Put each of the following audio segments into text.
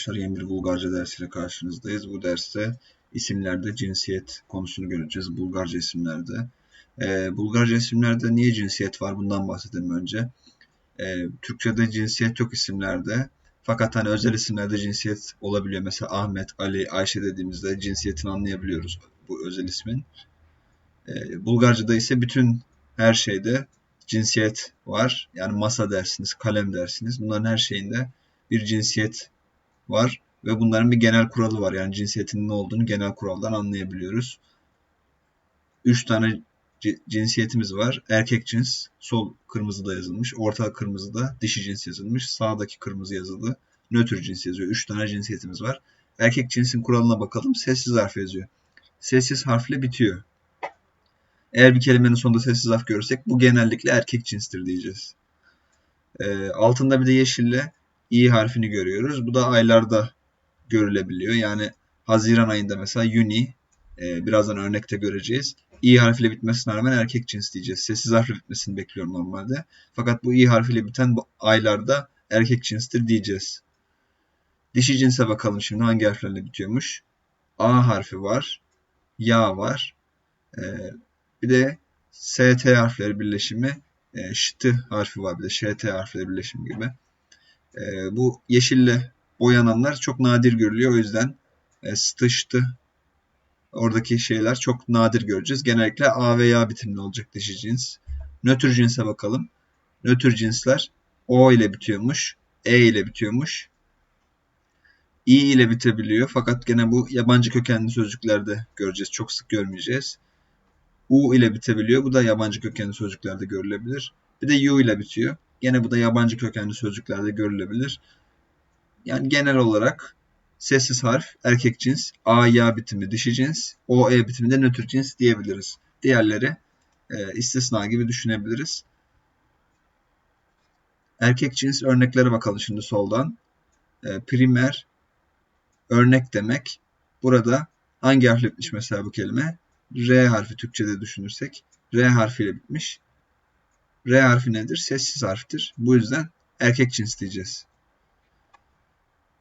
arkadaşlar. Yeni bir Bulgarca dersiyle karşınızdayız. Bu derste isimlerde cinsiyet konusunu göreceğiz. Bulgarca isimlerde. Ee, Bulgarca isimlerde niye cinsiyet var? Bundan bahsedelim önce. Ee, Türkçe'de cinsiyet yok isimlerde. Fakat hani özel isimlerde cinsiyet olabiliyor. Mesela Ahmet, Ali, Ayşe dediğimizde cinsiyetini anlayabiliyoruz bu özel ismin. Ee, Bulgarca'da ise bütün her şeyde cinsiyet var. Yani masa dersiniz, kalem dersiniz. Bunların her şeyinde bir cinsiyet var ve bunların bir genel kuralı var. Yani cinsiyetinin ne olduğunu genel kuraldan anlayabiliyoruz. Üç tane cinsiyetimiz var. Erkek cins, sol kırmızıda yazılmış, orta kırmızıda dişi cins yazılmış, sağdaki kırmızı yazılı nötr cins yazıyor. Üç tane cinsiyetimiz var. Erkek cinsin kuralına bakalım. Sessiz harf yazıyor. Sessiz harfle bitiyor. Eğer bir kelimenin sonunda sessiz harf görürsek bu genellikle erkek cinstir diyeceğiz. E, altında bir de yeşille i harfini görüyoruz. Bu da aylarda görülebiliyor. Yani Haziran ayında mesela Yuni, e, birazdan örnekte göreceğiz. i harfiyle bitmesine rağmen erkek cins diyeceğiz. Sessiz harfle bitmesini bekliyorum normalde. Fakat bu i harfiyle biten bu aylarda erkek cinstir diyeceğiz. Dişi cinse bakalım şimdi hangi harflerle bitiyormuş. A harfi var. Ya var. E, bir de ST harfleri birleşimi, e, şt harfi var bir de ŞT harfleri birleşimi gibi. E, bu yeşille boyananlar çok nadir görülüyor. O yüzden e, stı, ştı oradaki şeyler çok nadir göreceğiz. Genellikle A veya bitimli olacak dişi cins. Nötr cinse bakalım. Nötr cinsler O ile bitiyormuş. E ile bitiyormuş. İ ile bitebiliyor. Fakat gene bu yabancı kökenli sözcüklerde göreceğiz. Çok sık görmeyeceğiz. U ile bitebiliyor. Bu da yabancı kökenli sözcüklerde görülebilir. Bir de U ile bitiyor. Gene bu da yabancı kökenli sözcüklerde görülebilir. Yani genel olarak sessiz harf erkek cins, A, Y bitimi dişi cins, O, E bitimi de nötr cins diyebiliriz. Diğerleri e, istisna gibi düşünebiliriz. Erkek cins örneklere bakalım şimdi soldan. E, primer örnek demek. Burada hangi harfle bitmiş mesela bu kelime? R harfi Türkçe'de düşünürsek R harfiyle bitmiş. R harfi nedir? Sessiz harftir. Bu yüzden erkek cins diyeceğiz.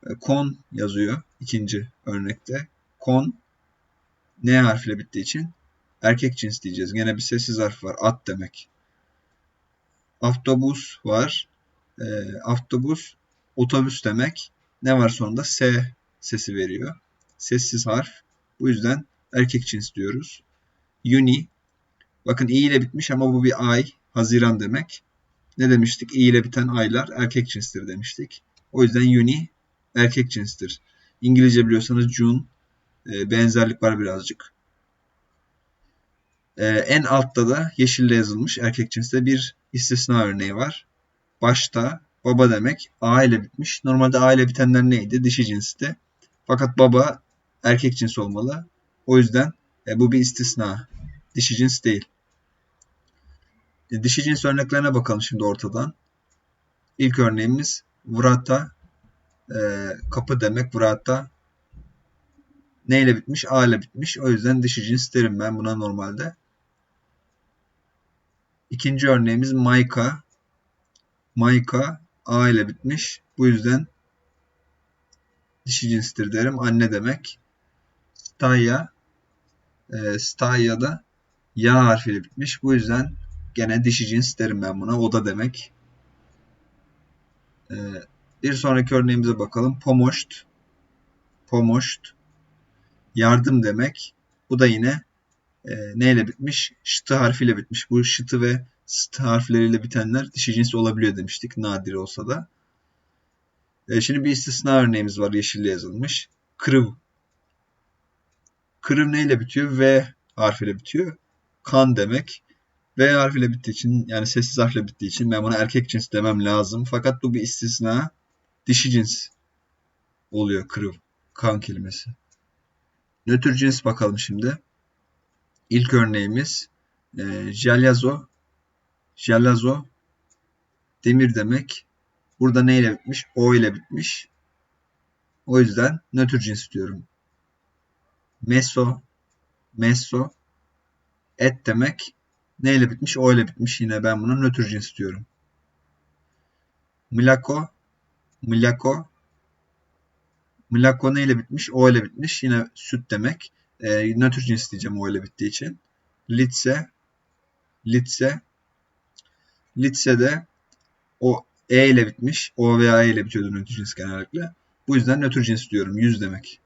E, kon yazıyor ikinci örnekte. Kon N harfiyle bittiği için erkek cins diyeceğiz. Gene bir sessiz harf var. At demek. Autobus var. E, autobus otobüs demek. Ne var sonunda? S sesi veriyor. Sessiz harf. Bu yüzden erkek cins diyoruz. Uni. Bakın i ile bitmiş ama bu bir ay. Haziran demek. Ne demiştik? i ile biten aylar erkek cinstir demiştik. O yüzden uni erkek cinstir. İngilizce biliyorsanız June e, benzerlik var birazcık. E, en altta da yeşille yazılmış erkek cinste bir istisna örneği var. Başta baba demek A ile bitmiş. Normalde A ile bitenler neydi? Dişi cinsti. Fakat baba erkek cins olmalı. O yüzden e, bu bir istisna. Dişi cins değil. E, dişi cins örneklerine bakalım şimdi ortadan. İlk örneğimiz vrata. E, kapı demek vrata. Neyle bitmiş? A ile bitmiş. O yüzden dişi cins derim ben buna normalde. İkinci örneğimiz Mayka. Mayka A ile bitmiş. Bu yüzden dişi cinstir derim. Anne demek. Staya e, Staya'da ya harfiyle bitmiş. Bu yüzden gene dişi cins derim ben buna. O da demek. E, bir sonraki örneğimize bakalım. Pomoşt. Pomoşt. Yardım demek. Bu da yine e, neyle bitmiş? Şıtı harfiyle bitmiş. Bu şıtı ve st harfleriyle bitenler dişi cins olabiliyor demiştik. Nadir olsa da. E, şimdi bir istisna örneğimiz var. Yeşille yazılmış. Kırıv Kırım neyle bitiyor? V harfiyle bitiyor. Kan demek. V harfiyle bittiği için yani sessiz harfle bittiği için ben buna erkek cins demem lazım. Fakat bu bir istisna. Dişi cins oluyor kırıv. Kan kelimesi. Nötr cins bakalım şimdi. İlk örneğimiz e, jelyazo. Jelyazo demir demek. Burada neyle bitmiş? O ile bitmiş. O yüzden nötr cins diyorum. Meso, meso, et demek. Neyle bitmiş? O ile bitmiş. Yine ben buna nötr cins diyorum. Milako, milako, Mlako ne ile bitmiş? O ile bitmiş. Yine süt demek. E, nötr cins diyeceğim o ile bittiği için. Litse, litse, litse de o e ile bitmiş. O veya e ile bitiyordu nötr cins genellikle. Bu yüzden nötr cins diyorum. Yüz demek.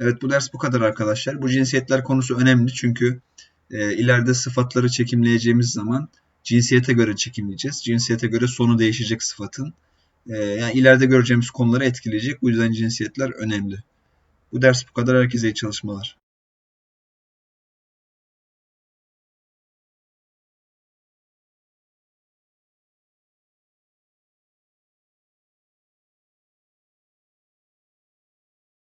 Evet bu ders bu kadar arkadaşlar. Bu cinsiyetler konusu önemli çünkü e, ileride sıfatları çekimleyeceğimiz zaman cinsiyete göre çekimleyeceğiz. Cinsiyete göre sonu değişecek sıfatın. E, yani ileride göreceğimiz konuları etkileyecek. Bu yüzden cinsiyetler önemli. Bu ders bu kadar. Herkese iyi çalışmalar.